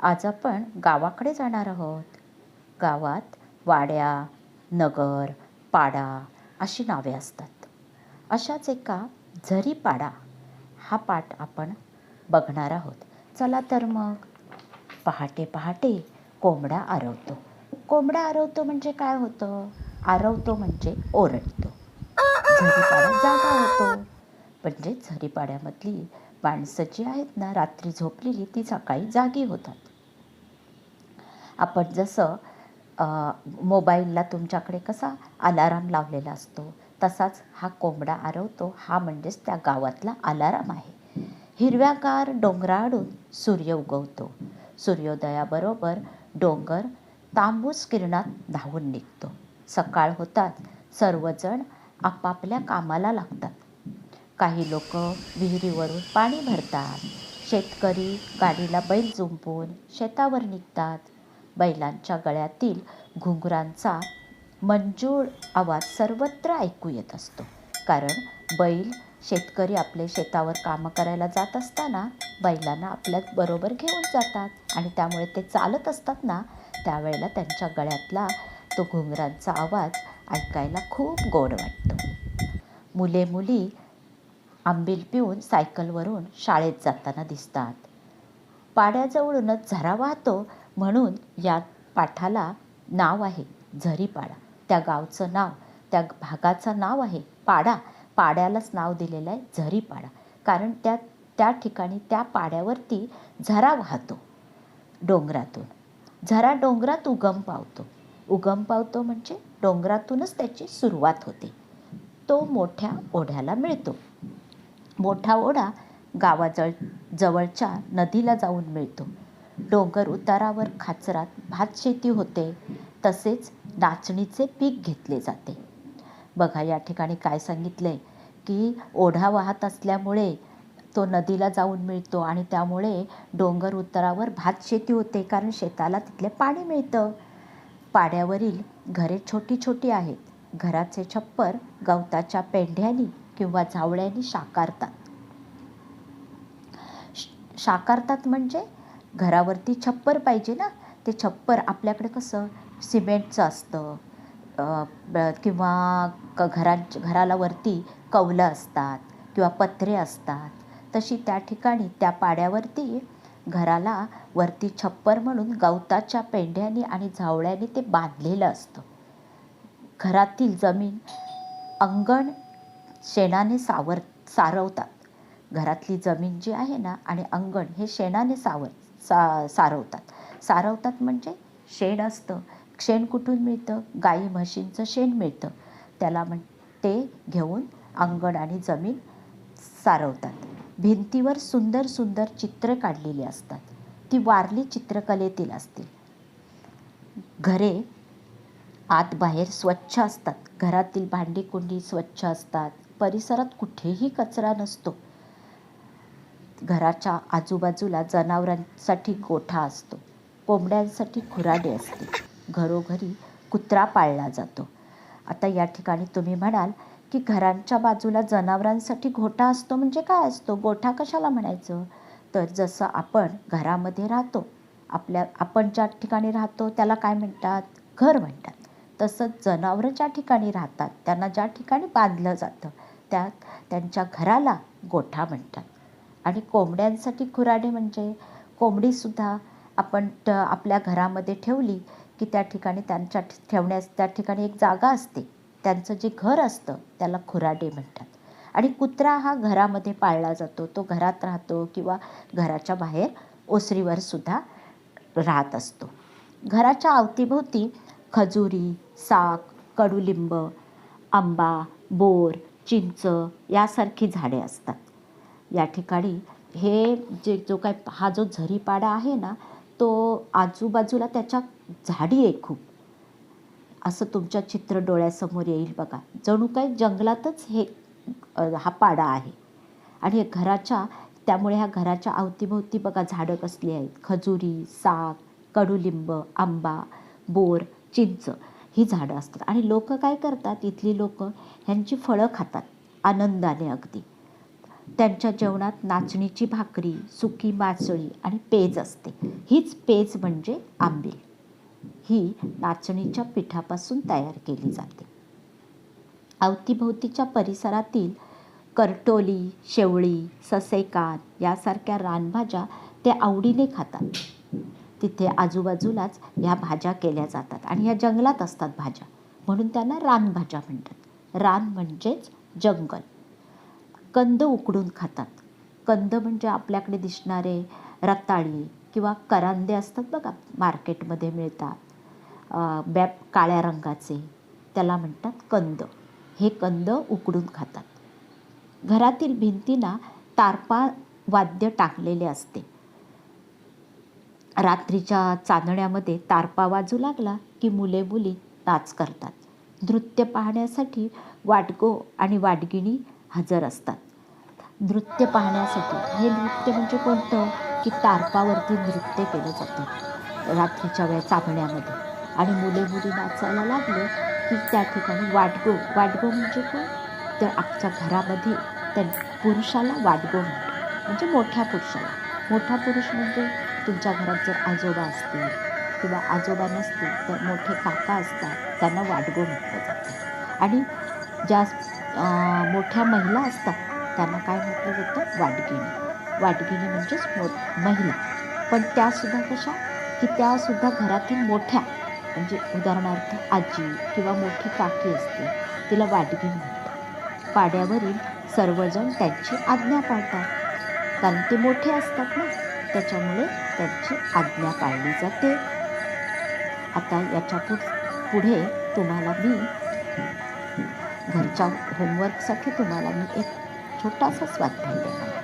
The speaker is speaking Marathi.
आज आपण गावाकडे जाणार आहोत. गावात वाड्या नगर पाडा अशी नावे असतात. अशाच एका झरीपाडा हा पाठ आपण बघणार आहोत. चला तर मग पहाटे पहाटे कोंबडा आरवतो. कोंबडा आरवतो म्हणजे काय होतं? आरवतो म्हणजे ओरडतो. झरीपाडा जागा होतो. म्हणजे झरीपाड्यामधली माणसं जी आहेत ना रात्री झोपलेली ती सकाळी जागी होतात. आपण जसं मोबाईलला तुमच्याकडे कसा अलाराम लावलेला असतो तसाच हा कोंबडा आरवतो हा म्हणजेच त्या गावातला अलाराम आहे. हिरव्यागार डोंगराआडून सूर्य उगवतो. सूर्योदयाबरोबर डोंगर तांबूस किरणात धावून निघतो. सकाळ होतात सर्वजण आपापल्या कामाला लागतात. काही लोक विहिरीवरून पाणी भरतात. शेतकरी गाडीला बैल जुंपून शेतावर निघतात. बैलांच्या गळ्यातील घुंगरांचा मंजूळ आवाज सर्वत्र ऐकू येत असतो. कारण बैल शेतकरी आपले शेतावर कामं करायला जात असताना बैलांना आपल्या बरोबर घेऊन जातात आणि त्यामुळे ते चालत असतात ना त्यावेळेला त्यांच्या गळ्यातला तो घुंगरांचा आवाज ऐकायला खूप गोड वाटतो. मुले मुली आंबील पिऊन सायकलवरून शाळेत जाताना दिसतात. पाड्याजवळूनच झरा वाहतो म्हणून या पाठाला नाव आहे झरीपाडा. त्या गावचं नाव त्या भागाचं नाव आहे पाडा. पाड्यालाच नाव दिलेलं आहे झरीपाडा. कारण त्या त्या ठिकाणी त्या पाड्यावरती झरा वाहतो डोंगरातून. झरा डोंगरात उगम पावतो. उगम पावतो म्हणजे डोंगरातूनच त्याची सुरुवात होते. तो मोठ्या ओढ्याला मिळतो. मोठा ओढा गावाजवळ जवळच्या नदीला जाऊन मिळतो. डोंगर उतारावर खाचरात भात शेती होते तसेच नाचणीचे पीक घेतले जाते. बघा या ठिकाणी काय सांगितले की ओढा वाहत असल्यामुळे तो नदीला जाऊन मिळतो आणि त्यामुळे डोंगर उतारावर भात शेती होते कारण शेताला तिथले पाणी मिळतं. पाड्यावरील घरे छोटी छोटी आहेत. घराचे छप्पर गवताच्या पेंढ्यानी किंवा झावळ्यांनी शाकारतात साकारतात शाकारतात म्हणजे घरावरती छप्पर पाहिजे ना? ते छप्पर आपल्याकडे कसं? सिमेंटचं असतं. किंवा क घरा घराला वरती कौलं असतात किंवा पत्रे असतात. तशी त्या ठिकाणी त्या पाड्यावरती घराला वरती छप्पर म्हणून गवताच्या पेंढ्याने आणि झावळ्याने ते बांधलेलं असतं. घरातील जमीन अंगण शेणाने सावर सारवतात. घरातली जमीन जी आहे ना आणि अंगण हे शेणाने सावर सा सारवतात. सारवतात म्हणजे शेण असतं. शेण कुठून मिळतं? गाई म्हशींचं शेण मिळतं. त्याला म्हण ते घेऊन अंगण आणि जमीन सारवतात. भिंतीवर सुंदर सुंदर चित्र काढलेली असतात. ती वारली चित्रकलेतील असतील. घरे आत बाहेर स्वच्छ असतात. घरातील भांडी कुंडी स्वच्छ असतात. परिसरात कुठेही कचरा नसतो. घराच्या आजूबाजूला जनावरांसाठी गोठा असतो. कोंबड्यांसाठी खुराडे असते. घरोघरी कुत्रा पाळला जातो. आता या ठिकाणी तुम्ही म्हणाल की घरांच्या बाजूला जनावरांसाठी गोठा असतो म्हणजे काय असतो? गोठा कशाला म्हणायचं? तर जसं आपण घरामध्ये राहतो आपल्या आपण ज्या ठिकाणी राहतो त्याला काय म्हणतात? घर म्हणतात. तसंच जनावरं ज्या ठिकाणी राहतात त्यांना ज्या ठिकाणी बांधलं जातं त्यात त्यांच्या घराला गोठा म्हणतात. आणि कोंबड्यांसाठी खुराडे म्हणजे कोंबडीसुद्धा आपण ट आपल्या घरामध्ये ठेवली की त्या ठिकाणी त्यांच्या ठेवण्यास त्या ठिकाणी एक जागा असते. त्यांचं जे घर असतं त्याला खुराडे म्हणतात. आणि कुत्रा हा घरामध्ये पाळला जातो. तो घरात राहतो किंवा घराच्या बाहेर ओसरीवर सुद्धा राहत असतो. घराच्या अवतीभोवती खजुरी साक कडुलिंब आंबा बोर चिंच यासारखी झाडे असतात. या ठिकाणी हे जे जो काय हा जो झरीपाडा आहे ना तो आजूबाजूला त्याच्या झाडी आहे खूप. असं तुमच्या चित्र डोळ्यासमोर येईल बघा. जणू काय जंगलातच हे हा पाडा आहे. आणि घराच्या त्यामुळे ह्या घराच्या अवतीभोवती बघा झाडं कसली आहेत. खजुरी साग कडुलिंब आंबा बोर चिंच ही झाडं असतात. आणि लोक काय करतात? इथली लोक ह्यांची फळं खातात आनंदाने अगदी. त्यांच्या जेवणात नाचणीची भाकरी सुकी मासळी आणि पेज असते. हीच पेज म्हणजे आंबील. ही नाचणीच्या पिठापासून तयार केली जाते. अवतीभोवतीच्या परिसरातील करटोली शेवळी ससेकान यासारख्या रानभाज्या ते आवडीने खातात. तिथे आजूबाजूलाच ह्या भाज्या केल्या जातात आणि ह्या जंगलात असतात भाज्या. म्हणून त्यांना रानभाज्या म्हणतात. रान म्हणजेच जंगल. कंद उकडून खातात. कंद म्हणजे आपल्याकडे दिसणारे रताळी किंवा करांदे असतात बघा मार्केटमध्ये मिळतात. बॅप काळ्या रंगाचे त्याला म्हणतात कंद. हे कंद उकडून खातात. घरातील भिंतींना तारपा वाद्य टाकलेले असते. रात्रीच्या चांदण्यामध्ये तारपा वाजू लागला की मुले मुली नाच करतात. नृत्य पाहण्यासाठी वाटगो आणि वाटगिणी हजर असतात. नृत्य पाहण्यासाठी हे नृत्य म्हणजे कोणतं? की तारपावरती नृत्य केलं जातं. रात्रीच्या वेळ चांदण्यामध्ये. आणि मुले मुली नाचायला लागले की त्या ठिकाणी वाटगो वाटगो म्हणजे कोण? तर आमच्या घरामध्ये त्या पुरुषाला वाटगो म्हणतो. म्हणजे मोठ्या पुरुषाला. मोठा पुरुष म्हणजे तुमच्या घरात जर आजोबा असतील किंवा आजोबा नसतील तर मोठे काका असतात त्यांना वाडगो म्हटलं जातं. आणि ज्या मोठ्या महिला असतात त्यांना काय म्हटलं जातं? वाटगिणी. वाटगिणी म्हणजेच मो महिला. पण त्यासुद्धा कशा? की त्यासुद्धा घरातील मोठ्या म्हणजे उदाहरणार्थ आजी किंवा मोठी काकी असते तिला वाटगिणी म्हणतात. पाड्यावरील सर्वजण त्यांची आज्ञा पाळतात. कारण ते मोठे असतात ना त्याच्यामुळे त्यांची आज्ञा पाळली जाते. आता याच्या पुढ पुढे तुम्हाला मी घरच्या होमवर्कसाठी तुम्हाला मी एक छोटासा स्वाध्याय देणार